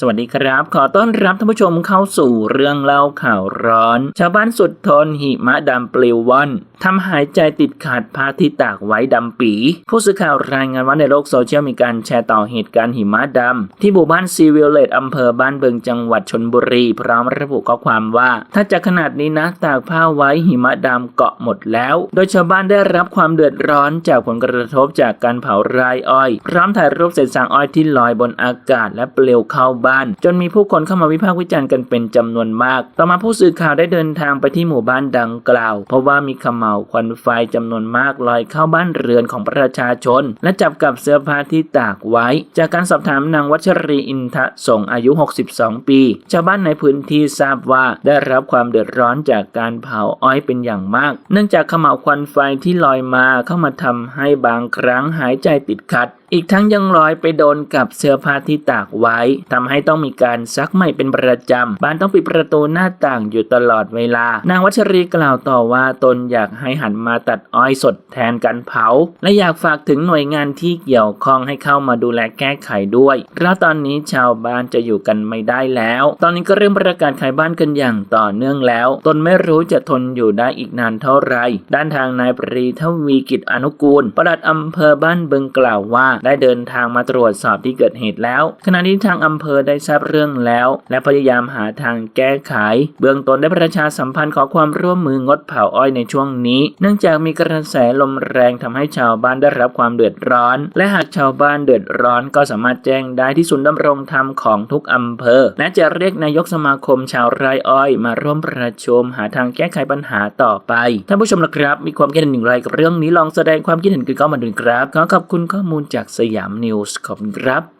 สวัสดีครับ ขอต้อนรับท่านผู้ชมเข้าสู่เรื่องเล่าข่าวร้อน ชาวบ้านสุดทนหิมะดำปลิวว่อนทำหายใจติดขาดพาที่ตากไว้ดำปี ผู้สื่อข่าวรายงานว่าในโลกโซเชียลมีการแชร์ต่อเหตุการณ์หิมะดำ ที่หมู่บ้านซีวิลเลตอำเภอบ้านเบิงจังหวัดชนบุรี พร้อมระบุข้อความว่า ถ้าจะขนาดนี้นะตากผ้าไว้หิมะดำเกาะหมดแล้ว โดยชาวบ้านได้รับความเดือดร้อนจากผลกระทบจากการเผาไร่อ้อย พร้อมถ่ายรูปเศษสางอ้อยที่ลอยบนอากาศและเปลวเข้าบ้าน จนมีผู้คนเข้ามาวิพากษ์วิจารณ์กันเป็นจำนวนมาก ต่อมาผู้สื่อข่าวได้เดินทางไปที่หมู่บ้านดังกล่าว เพราะว่ามีขมเหลาวควันไฟจำนวนมากลอยเข้าบ้านเรือนของประชาชน และจับกับเสื้อผ้าที่ตากไว้ จากการสอบถามนางวัชรีอินทะสงอายุ 62 ปี ชาวบ้านในพื้นที่ทราบว่าได้รับความเดือดร้อนจากการเผาอ้อยเป็นอย่างมาก เนื่องจากขมเหลาวควันไฟที่ลอยมาเข้ามาทำให้บางครั้งหายใจติดขัด อีกทั้งยังลอยไปโดนกับเสื้อผ้าที่ตากไว้ทำให้ต้องมีการซักใหม่เป็นประจำบ้านต้องปิดประตูหน้าต่างอยู่ตลอดเวลา นางวัชรีกล่าวต่อว่าตนอยากให้หันมาตัดอ้อยสดแทนการเผา และอยากฝากถึงหน่วยงานที่เกี่ยวข้องให้เข้ามาดูแลแก้ไขด้วยเพราะตอนนี้ชาวบ้านจะอยู่กันไม่ได้แล้ว ตอนนี้ก็เริ่มประกาศขายบ้านกันอย่างต่อเนื่องแล้ว ตนไม่รู้จะทนอยู่ได้อีกนานเท่าไหร่ด้านทางนายปรีทวีกิจอนุกูลปลัดอำเภอบ้านบึงกล่าวว่าได้เดินทางมาตรวจสอบที่เกิดเหตุแล้ว ขณะนี้ทางอำเภอได้ทราบเรื่องแล้ว และพยายามหาทางแก้ไข เบื้องต้นได้ประชาสัมพันธ์ขอความร่วมมืองดเผาอ้อยในช่วงนี้ เนื่องจากมีกระแสลมแรงทำให้ชาวบ้านได้รับความเดือดร้อน และหากชาวบ้านเดือดร้อนก็สามารถแจ้งได้ที่ศูนย์ดำรงธรรมของทุกอำเภอ และจะเรียกนายกสมาคมชาวไร่อ้อย มาร่วมประชุมหาทางแก้ไขปัญหาต่อไปท่านผู้ชมละครับ มีความคิดเห็นอย่างไรกับเรื่องนี้ลองแสดงความคิดเห็นกันเข้ามาดูครับขอขอบคุณข้อมูลจากสยามนิวส์ขอบคุณครับ